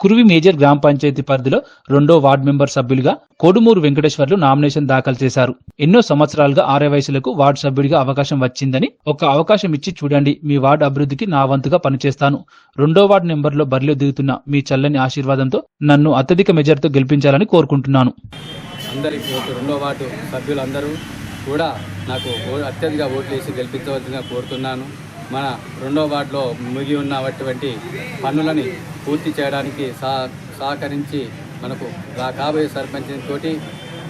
కురువి major గ్రామ పంచాయతీ పరిధిలో రెండో వార్డు మెంబర్ సభ్యులుగా కోడుమూరు వెంకటేశ్వర్లు నామినేషన్ దాఖలు చేశారు. ఎన్నో సంవత్సరాలుగా ఆరే వయసులకు వార్డు సభ్యుడిగా అవకాశం వచ్చిందని ఒక అవకాశం ఇచ్చి చూడండి మీ వార్డు అభివృద్ధికి నా వంతుగా పనిచేస్తాను. రెండో వార్డు నెంబర్లో బరిలో దిగుతున్న మీ చల్లని ఆశీర్వాదంతో నన్ను అత్యధిక మెజర్తో గెలిపించాలని కోరుకుంటున్నాను. అందరికీ రెండో వార్డు సభ్యులందరూ కూడా నాకు ఓ- అత్యధిక ఓట్లు వేసి గెలిపించవలసిందిగా కోరుతున్నాను. మన రెండో వార్డులో ముగి ఉన్నటువంటి పనులని పూర్తి చేయడానికి సహ సహకరించి మనకు కాబోయే సర్పంచ్ తోటి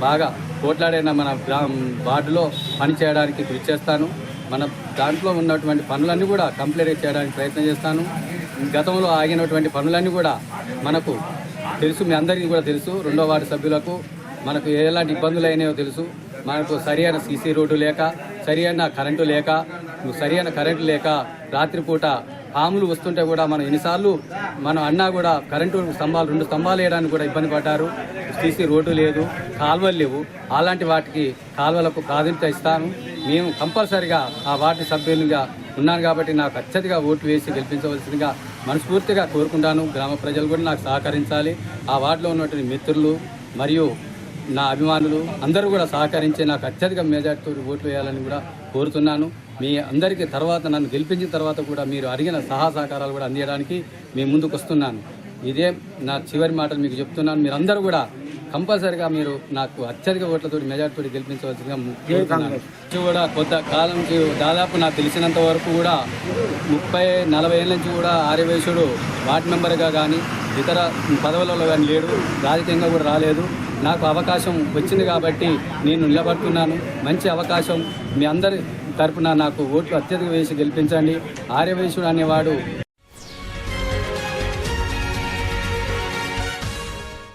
బాగా పోట్లాడైన మన వార్డులో పని చేయడానికి కృషి చేస్తాను. మన దాంట్లో ఉన్నటువంటి పనులన్నీ కూడా కంప్లీట్ చేయడానికి ప్రయత్నం చేస్తాను. గతంలో ఆగినటువంటి పనులన్నీ కూడా మనకు తెలుసు మీ అందరికీ కూడా తెలుసు. రెండో వార్డు సభ్యులకు మనకు ఎలాంటి ఇబ్బందులు అయినాయో తెలుసు. మనకు సరైన సీసీ రోడ్డు లేక సరైన కరెంటు లేక సరైన కరెంటు లేక రాత్రిపూట పాములు వస్తుంటే కూడా మనం ఎన్నిసార్లు మనం అన్నా కూడా కరెంటు స్తంభాలు రెండు స్తంభాలు వేయడానికి కూడా ఇబ్బంది పడ్డారు. సీసీ రోడ్డు లేదు కాల్వలు లేవు. అలాంటి వాటికి కాల్వలకు ప్రాధాన్యత ఇస్తాను. మేము కంపల్సరిగా ఆ వార్డు సభ్యులుగా ఉన్నాను కాబట్టి నాకు అత్యధిగా ఓట్లు వేసి గెలిపించవలసిందిగా మనస్ఫూర్తిగా కోరుకుంటాను. గ్రామ ప్రజలు కూడా నాకు సహకరించాలి. ఆ వార్డులో ఉన్నటువంటి మిత్రులు మరియు నా అభిమానులు అందరూ కూడా సహకరించి నాకు అత్యధిక మెజార్టీతో ఓట్లు వేయాలని కూడా కోరుతున్నాను. మీ అందరికీ తర్వాత నన్ను గెలిపించిన తర్వాత కూడా మీరు అడిగిన సహా సహకారాలు కూడా అందించడానికి మీ ముందుకు వస్తున్నాను. ఇదే నా చివరి మాటలు మీకు చెప్తున్నాను. మీరు అందరూ కూడా కంపల్సరిగా మీరు నాకు అత్యధిక ఓట్లతో మెజార్టీతో గెలిపించవలసిందిగా కూడా కొత్త కాలం దాదాపు నాకు తెలిసినంత వరకు కూడా ముప్పై నలభై ఏళ్ళ నుంచి కూడా ఆర్యవేశుడు వార్డు మెంబర్గా కానీ ఇతర పదవులలో కానీ లేడు. రాజకీయంగా కూడా రాలేదు. నాకు అవకాశం వచ్చింది కాబట్టి నేను నిలబడుతున్నాను. మంచి అవకాశం మీ అందరి తరపున నాకు ఓట్లు అత్యధిక వేసి గెలిపించండి. ఆర్యవేశుడు అనేవాడు